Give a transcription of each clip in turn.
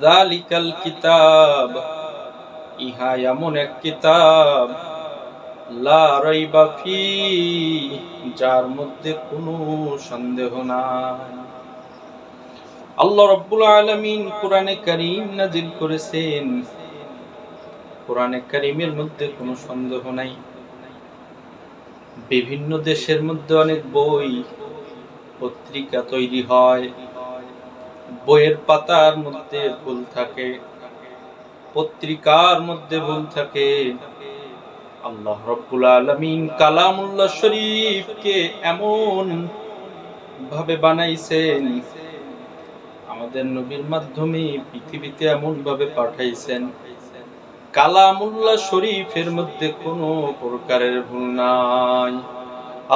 জালিকাল কিতাব ইহা এমন এক কিতাব, লা রাইবা যার মধ্যে কোনো সন্দেহ নাই। আল্লাহ রাব্বুল আলামিন কোরআনে কারীম নাজিল করেছেন। কোরআনে কারীমের মধ্যে কোনো সন্দেহ নাই। বিভিন্ন দেশের মধ্যে অনেক বই, পত্রিকা তৈরি হয়। বইয়ের পাতার মধ্যে ভুল থাকে, পত্রিকার মধ্যে ভুল থাকে। আল্লাহ রব্বুল আলামিন কালামুল্লাহ শরীফকে এমন ভাবে বানাইছেন, আমাদের নবীর মাধ্যমে পৃথিবীতে এমন ভাবে পাঠাইছেন, কালামুল্লাহ শরীফের মধ্যে কোনো প্রকারের ভুল নাই।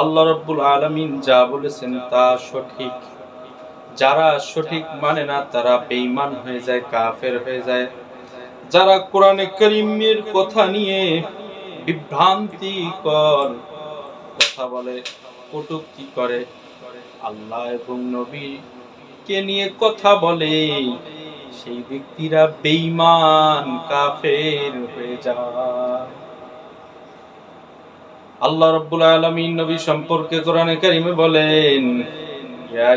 আল্লাহ রব্বুল আলমিন যা বলেছেন তা সঠিক। যারা সঠিক মানে না, তারা বেঈমান হয়ে যায়, কাফের হয়ে যায়। যারা কোরআনে করিমের কথা নিয়ে বিভ্রান্তিকর কথা বলে, কটূক্তি করে, আল্লাহ এবং নবীকে নিয়ে কথা বলে, সেই ব্যক্তিরা বেঈমান, কাফের হয়ে যায়। আল্লাহ রাব্বুল আলামিন নবী সম্পর্কে কোরআনে কারিমে বলেন ইয়া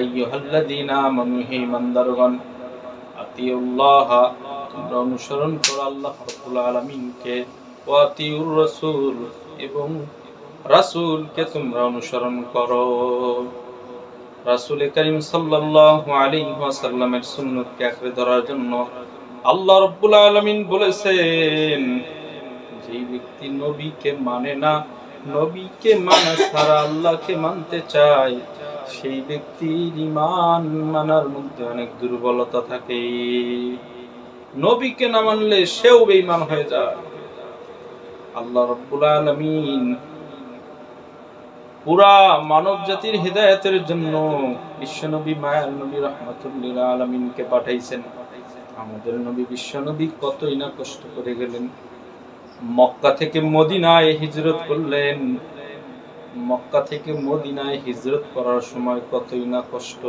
অনুসরণ করো আল্লাহ রাব্বুল আলামিনকে। ওয়া আতিউর রাসূল এবং রাসূলকে তোমরা অনুসরণ করো। রাসূল করিম সাল্লাল্লাহু আলাইহি ওয়াসাল্লামের সুন্নতকে আঁকড়ে ধরার জন্য আল্লাহ রাব্বুল আলামিন বলেছেন, যে ব্যক্তি নবীকে মানে না, নবীকে মানা ছাড়া আল্লাহকে মানতে চায় সেই ব্যক্তির ইমান মানার মধ্যে অনেক দুর্বলতা থাকে। নবীকে না মানলে সেও বেঈমান হয়ে যায়। আল্লাহ রব্বুল আলামিন পুরা মানব জাতির হৃদায়তের জন্য বিশ্বনবী মায়ার নবী রহমাতুল্লিল আলমিনকে পাঠাইছেন। আমাদের নবী বিশ্বনবী কতই না কষ্ট করে গেলেন। মক্কা থেকে মদিনায় হিজরত করলেন। মক্কা থেকে মদিনায় হিজরত করার সময় কতই না কষ্ট।